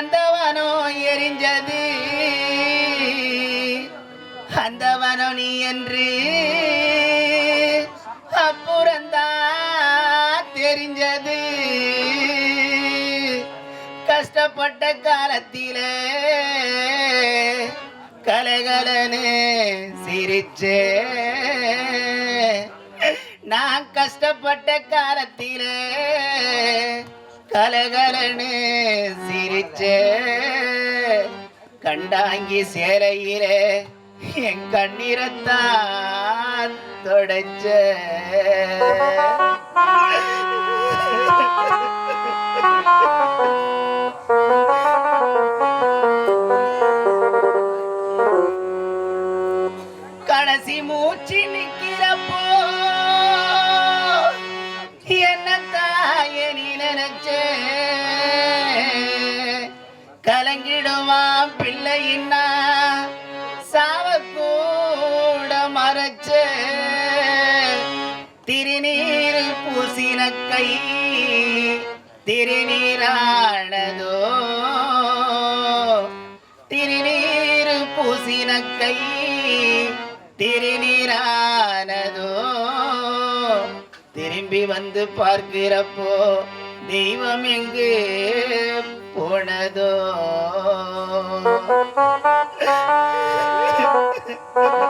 வந்தவனோ எரிஞ்சது. அந்த நீ என்று அப்புறந்தான் தெரிஞ்சது. கஷ்டப்பட்ட காலத்திலே கலைகளனு சிரிச்சே. நான் கஷ்டப்பட்ட காலத்திலே கலகலன்னு சிரிச்சே. கண்டாங்கி சேலையிலே என் கண்ணீரத்தான் தொடச்ச. கடைசி மூச்சு நிக்கிறப்போ திருநீர் பூசின கை திருநீரானதோ? திரும்பி வந்து பார்க்கிறப்போ தெய்வம் எங்கு போனதோ?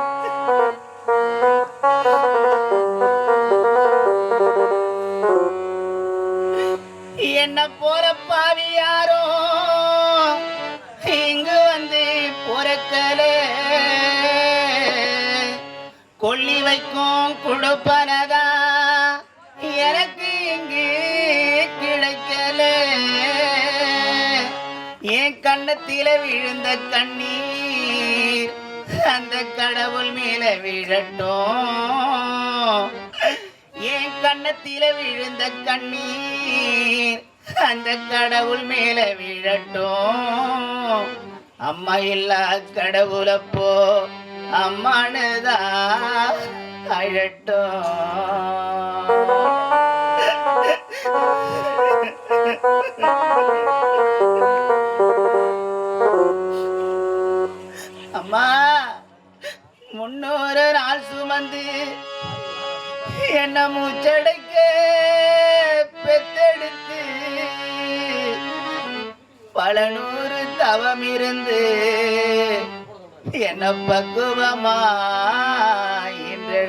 என்ன போற கொடுப்பனதா எனக்கு இங்கு கிடைக்கல. என் கண்ணத்தில விழுந்த கண்ணீர் அந்த கடவுள் மேல விழட்டும். என் கண்ணத்தில விழுந்த கண்ணீர் அந்த கடவுள் மேல விழட்டும். அம்மா இல்லா கடவுளப்போ அம்மானதா? அழட்டும் அம்மா முன்னூறு நாள் சுமந்து என்ன மூச்சடைக்க பெத்தெடுத்து பல நூறு தவம் இருந்து என்ன பக்குவமா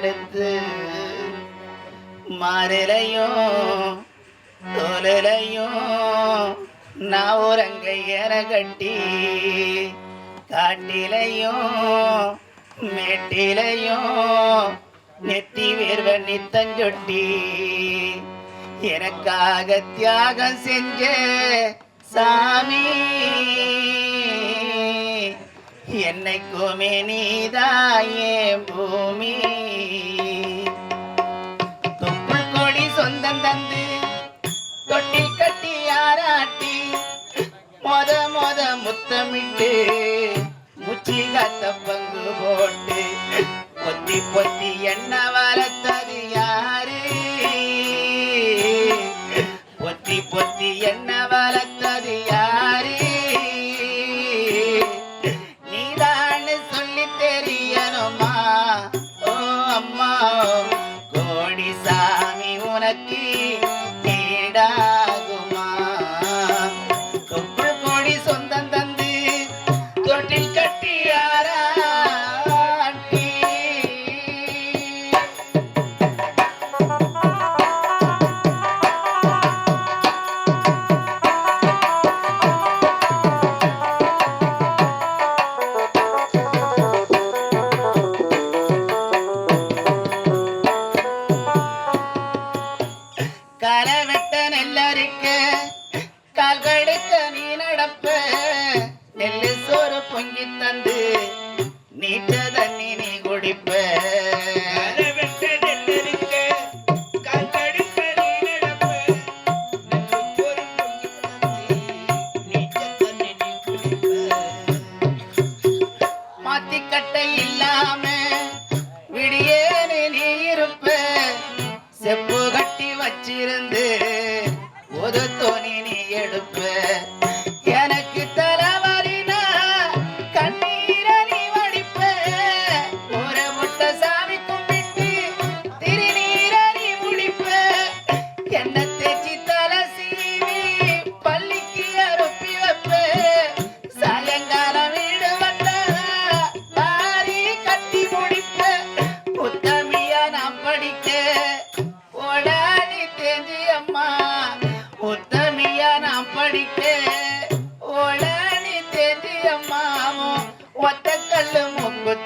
எடுத்து மாறிலையும் தோலையும் நான் உரங்க என கட்டி காட்டிலையும் மேட்டிலையும் நெத்தி வேர்வ நித்தஞ்சொட்டி எனக்காக தியாகம் செஞ்ச சாமி. என்னைக்குமே நீதாயே பூமி. தொப்புள் கொடி சொந்தம் தந்து தொட்டில் கட்டி ஆராட்டி மொத மொத முத்தமிட்டு முச்சி காத்த பங்கு போட்டு பொத்தி பொத்தி என்ன வளர்த்தது யாரு? பொத்தி பொத்தி என்ன வளர்த்தது நீச்ச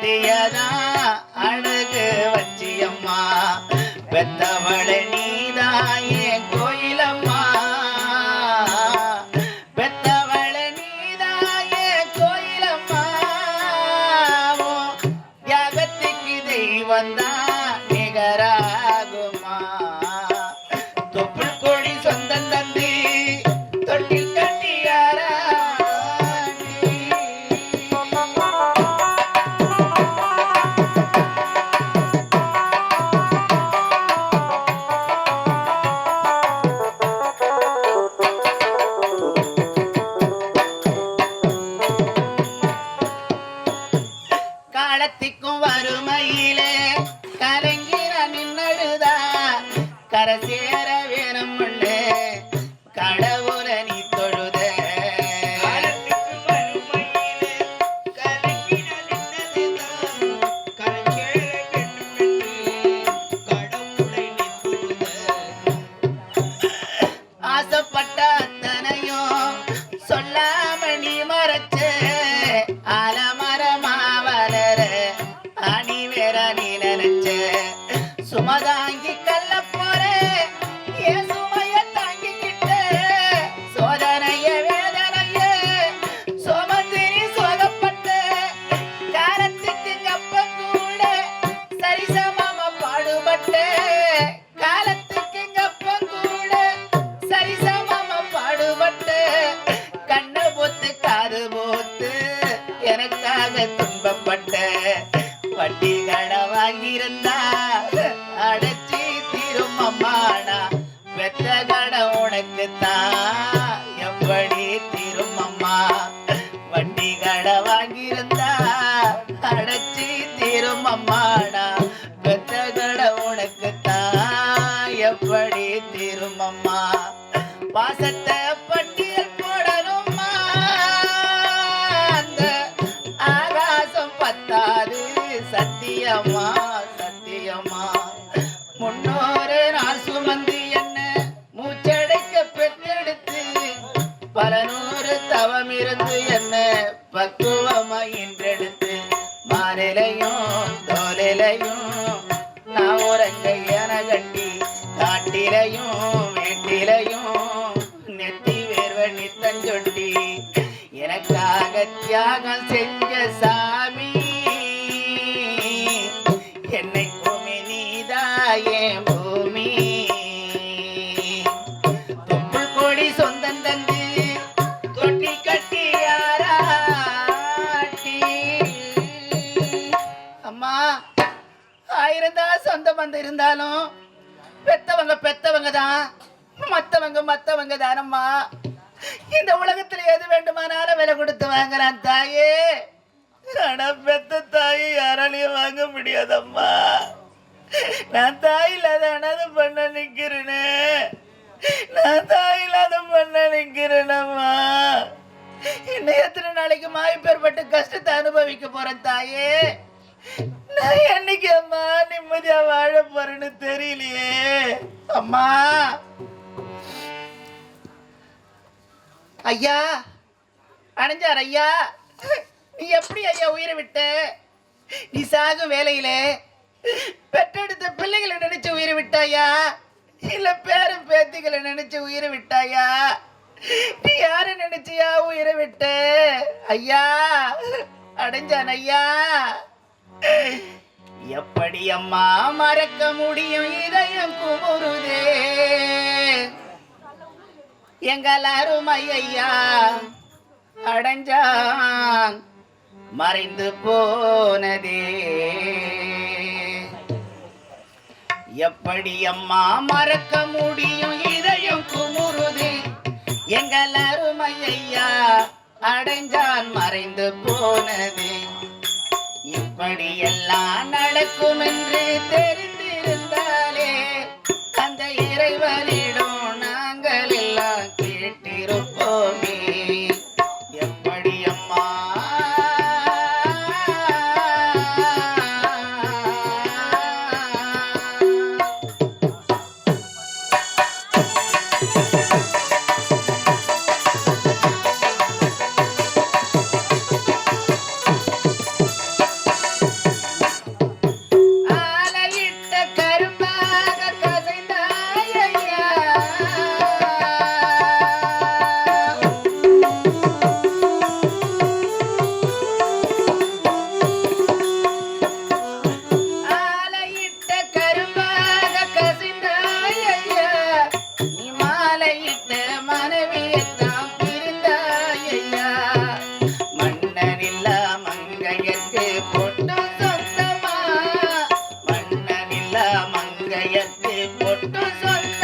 கட்டியதா அழகு வச்சியம்மா பெத்தவளை நீதாயே கோயிலம்மா? பெத்தவளை நீதாயே கோயிலம்மா? உன் தியாகத்துக்கு தெய்வந்தா நிகராகுமா? தொப்புள் கொடி சொந்தம் தந்தி தொட்டில் না செஞ்ச சாமி பூமி நீதாயே பூமி தொப்புள் கோடி சொந்தம் தந்து தொட்டி கட்டி ஆராட்டி அம்மா ஆயிரம் தான் வந்து இருந்தாலும் பெத்தவங்க பெத்தவங்க தான் மத்தவங்க மத்தவங்க தானம்மா இந்த உலகத்துல எது வேண்டுமானாலும் விலை கொடுத்து வாங்குறான் தாயே. ஆனா பெத்த தாயை யாராலையும் வாங்க முடியாதம்மா. நான் தாய் இல்லாத அனாதை பண்ண நிக்கிறேனே. நான் தாய் இல்லாத பண்ண நிக்கிறேனம்மா. இன்னும் எத்தனை நாளைக்கு மாய்ப்பேற்பட்டு கஷ்டத்தை அனுபவிக்க போறேன் தாயே. நான் என்னைக்கு அம்மா நிம்மதியா வாழ போறேன்னு தெரியலையே. அம்மா ஐயா அடைஞ்சார் ஐயா. நீ எப்படி ஐயா உயிரை விட்ட? நீ சாகும் வேலையில பெற்றெடுத்த பிள்ளைகளை நினைச்சு உயிரை விட்டாயா? இல்ல பேரும் பேத்திகளை நினைச்சு உயிரை விட்டாயா? நீ யார நினைச்சியா உயிரை விட்ட? ஐயா அடைஞ்சான் ஐயா. எப்படி அம்மா மறக்க முடியும் இதயம் குமுறுதே? எங்கள் அருமை ஐயா அடைஞ்சான். மறைந்து போனதே. எப்படி அம்மா மறக்க முடியும் இதயம் குமுறுதே. எங்கள் அருமை ஐயா அடைஞ்சான் மறைந்து போனது. இப்படியெல்லாம் நடக்கும் என்று தெரிந்திருந்தாலே அந்த இறைவனே எங்கு என்று முட்டு சொல்.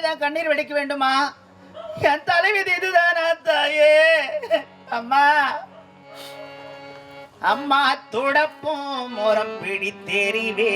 அப்படிதான் கண்ணீர் வெடிக்க வேண்டுமா? என் தலைவிதி இதுதானா தாயே. அம்மா. அம்மா துடப்பும் முறம் பிடித்தெறிவே